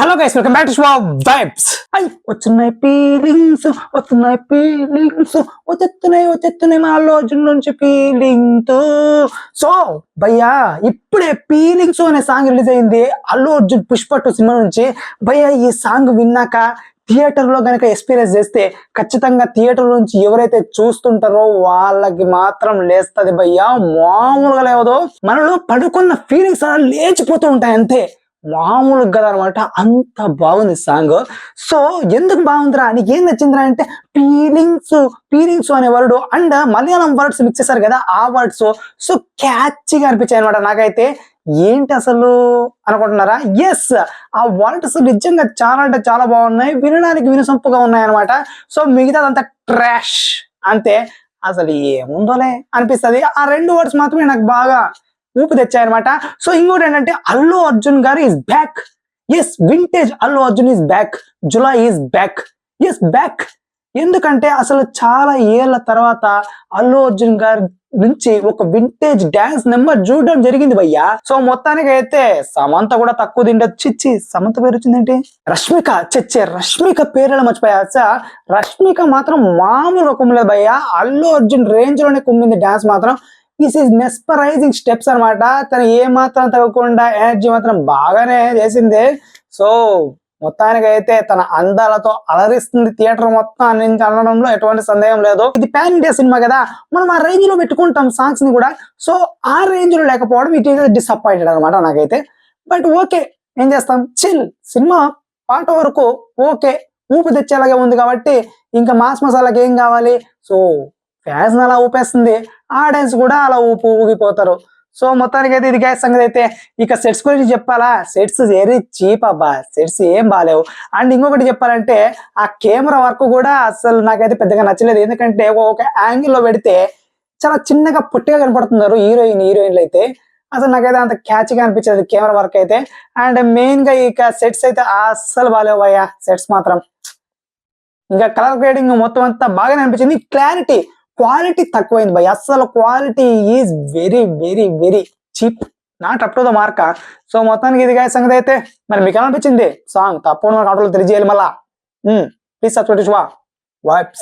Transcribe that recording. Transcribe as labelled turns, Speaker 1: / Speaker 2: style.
Speaker 1: Hello guys welcome back to show vibes అయ్ వస్తున్నాయి feelings వస్తున్నాయి ఫీలింగ్స్ వచ్చేస్తున్నాయి వచ్చేస్తున్నాయి మా అర్జున్ నుంచి ఫీలింగ్తో సో భయ్యా ఇప్పుడే ఫీలింగ్స్ అనే సాంగ్ రిలీజ్ అయింది. అల్లు అర్జున్ పుష్ప టూ సినిమా నుంచి. భయ్యా ఈ సాంగ్ విన్నాక థియేటర్లో గనక ఎక్స్పీరియన్స్ చేస్తే ఖచ్చితంగా థియేటర్ నుంచి ఎవరైతే చూస్తుంటారో వాళ్ళకి మాత్రం లేస్తది భయ్యా. మామూలుగా లేవదు. మనలో పడుకున్న ఫీలింగ్స్ అలా లేచిపోతూ ఉంటాయి అంతే. మామూలుగా కదా అనమాట అంత బాగుంది సాంగ్. సో ఎందుకు బాగుందిరా? నీకు ఏం నచ్చిందిరా అంటే ఫీలింగ్స్ ఫీలింగ్స్ అనే word and Malayalam words mix చేశారు కదా ఆ వర్డ్స్ సో క్యాచ్గా అనిపించాయి అనమాట నాకైతే. ఏంటి అసలు అనుకుంటున్నారా? ఎస్ ఆ వర్డ్స్ నిజంగా చాలా అంటే చాలా బాగున్నాయి వినడానికి వినసొంపుగా ఉన్నాయి అనమాట సో మిగతాదంతా ట్రాష్ అంతే. అసలు ఏముందోలే అనిపిస్తది. ఆ రెండు వర్డ్స్ మాత్రమే నాకు బాగా ఊపి తెచ్చాయనమాట సో ఇంకోటి ఏంటంటే Allu Arjun garu is back yes vintage Allu Arjun is back Julai is back yes back ఎందుకంటే అసలు చాలా ఏళ్ళ తర్వాత అల్లు అర్జున్ గారి నుంచి ఒక వింటేజ్ డాన్స్ నెంబర్ చూడడం జరిగింది భయ్యా. సో మొత్తానికి అయితే సమంత కూడా తక్కువ తిండదు. చిచ్చి సమంత పేరు వచ్చిందేంటి? రష్మిక చచ్చే రష్మిక పేరులో మర్చిపోయా. సార్ రష్మిక మాత్రం మామూలు కుమ్మలేదు భయ్యా. అల్లు అర్జున్ రేంజ్లోనే కుమ్మింది డాన్స్ మాత్రం. ఈస్ ఈస్ మెస్పరైజింగ్ స్టెప్స్ అన్నమాట. తను ఏ మాత్రం తగ్గకుండా ఎనర్జీ మాత్రం బాగానే చేసింది. సో మొత్తానికి అయితే తన అందాలతో అలరిస్తుంది. థియేటర్ మొత్తం అన్నించి అనడంలో ఎటువంటి సందేహం లేదు. ఇది ప్యాన్ ఇండియా సినిమా కదా. మనం ఆ రేంజ్లో పెట్టుకుంటాం సాంగ్స్ని కూడా. సో ఆ రేంజ్లో లేకపోవడం ఇట్ ఈస్ డిసప్పాయింటెడ్ అనమాట నాకైతే. బట్ ఓకే ఏం చేస్తాం? చిల్ సినిమా పాట వరకు ఓకే ఊపి తెచ్చేలాగే ఉంది కాబట్టి ఇంకా మాస్ మసాలాకి ఏం కావాలి? సో ఫ్యాన్స్ అలా ఊపేస్తుంది. ఆడియన్స్ కూడా అలా ఊపు ఊగిపోతారు. సో మొత్తానికి అయితే ఇది గ్యాస్ సంగతి అయితే ఇక సెట్స్ గురించి చెప్పాలా? సెట్స్ వెరీ చీప్ అబ్బా. సెట్స్ ఏం బాగాలేవు అండ్ ఇంకొకటి చెప్పాలంటే ఆ కెమెరా వర్క్ కూడా అసలు నాకైతే పెద్దగా నచ్చలేదు. ఎందుకంటే ఒక యాంగిల్లో పెడితే చాలా చిన్నగా పొట్టిగా కనపడుతున్నారు హీరోయిన్ హీరోయిన్లు అయితే. అసలు నాకైతే అంత క్యాచ్గా అనిపించదు కెమెరా వర్క్ అయితే. అండ్ మెయిన్గా ఇక సెట్స్ అయితే అస్సలు బాగాలేవు అయ్యా. సెట్స్ మాత్రం. ఇంకా కలర్ గ్రేడింగ్ మొత్తం అంతా బాగానే అనిపించింది. క్లారిటీ క్వాలిటీ తక్కువైంది భయ్ అస్సలు quality is very very very cheap. Not up to the mark. So మొత్తానికి ఇది గాయ సంగతి అయితే మరి మీకు ఏమనిపించింది సాంగ్ తప్పకుండా ఆటోలో తెలియజేయాలి మళ్ళా. Please subscribe vibes